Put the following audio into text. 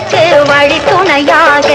வாழ்வதற்கு வழி துணையாக